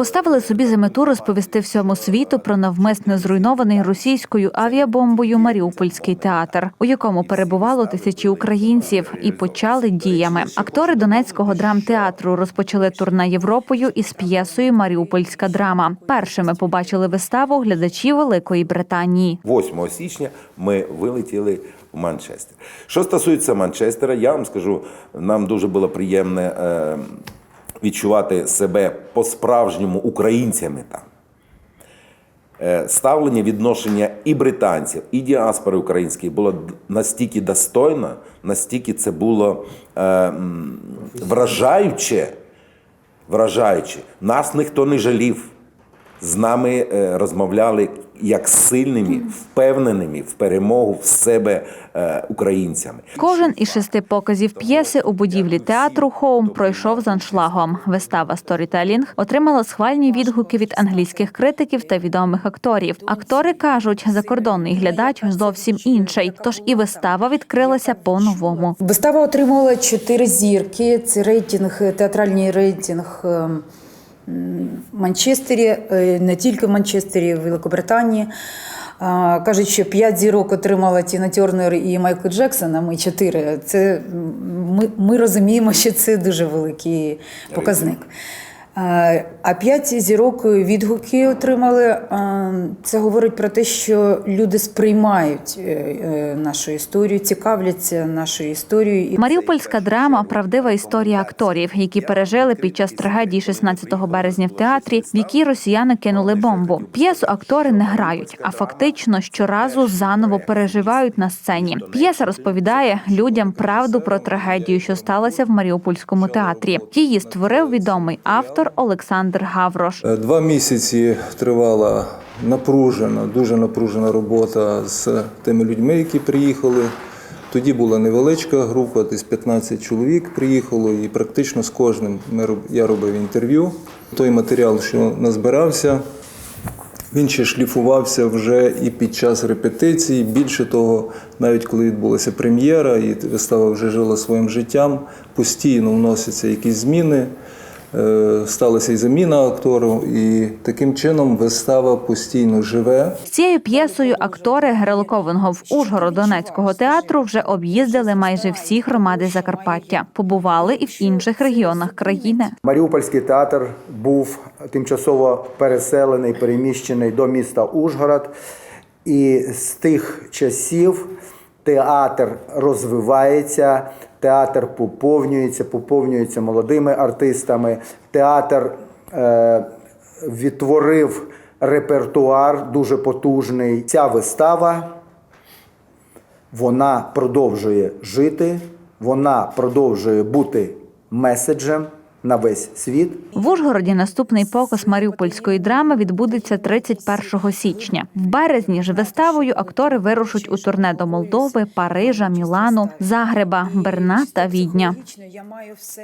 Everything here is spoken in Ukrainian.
Поставили собі за мету розповісти всьому світу про навмисно зруйнований російською авіабомбою Маріупольський театр, у якому перебувало тисячі українців, і почали діями. Актори Донецького драмтеатру розпочали турне Європою із п'єсою Маріупольська драма. Першими побачили виставу глядачі Великої Британії. 8 січня ми вилетіли в Манчестер. Що стосується Манчестера, я вам скажу, нам дуже було приємно е, відчувати себе по-справжньому українцями там. Е, Ставлення відношення і британців, і діаспори української було настільки достойно, настільки це було е, вражаюче, вражаюче. Нас ніхто не жалів. З нами е, розмовляли як сильними, впевненими в перемогу в себе е, українцями. Кожен із шести показів п'єси у будівлі театру Хоум пройшов з аншлагом. Вистава Сторітелінг отримала схвальні відгуки від англійських критиків та відомих акторів. Актори кажуть, закордонний глядач зовсім інший. Тож і вистава відкрилася по-новому. Вистава отримала чотири зірки. Це рейтинг, театральний рейтинг ем, в Манчестері, е, не тільки в Манчестері, в Великобританії. Кажуть, що п'ять зірок отримала Тіна Тернер і Майкл Джексон, а ми чотири. Це ми, ми розуміємо, що це дуже великий показник. А п'ять зірок відгуки отримали. Це говорить про те, що люди сприймають е, е, нашу історію, цікавляться нашою історією. Маріупольська драма правдива історія акторів, які пережили під час трагедії 16 березня в театрі, в якій росіяни кинули бомбу. П'єсу актори не грають, а фактично щоразу заново переживають на сцені. П'єса розповідає людям правду про трагедію, що сталася в Маріупольському театрі. Її створив відомий автор Олександр Гаврош. Е, Два місяці тривала напружена, дуже напружена робота з тими людьми, які приїхали. Тоді була невеличка група, десь 15 чоловік приїхало, і практично з кожним я робив інтерв'ю. Той матеріал, що назбирався, він ще шліфувався вже і під час репетицій. Більше того, навіть коли відбулася прем'єра, і вистава вже жила своїм життям, постійно вносяться якісь зміни. Е, Сталася і заміна актору, і таким чином вистава постійно живе. Цією п'єсою актори релокованого в Ужгород Донецького театру вже об'їздили майже всі громади Закарпаття, побували і в інших регіонах країни. Маріупольський театр був тимчасово переселений, переміщений до міста Ужгород. І з тих часів театр розвивається, театр поповнюється, поповнюється молодими артистами. Театр е, відтворив репертуар дуже потужний. Ця вистава вона продовжує жити, вона продовжує бути меседжем на весь світ. В Ужгороді наступний показ маріупольської драми відбудеться 31 січня. В березні ж виставою актори вирушать у турне до Молдови, Парижа, Мілану, Загреба, Берна та Відня. Я маю все.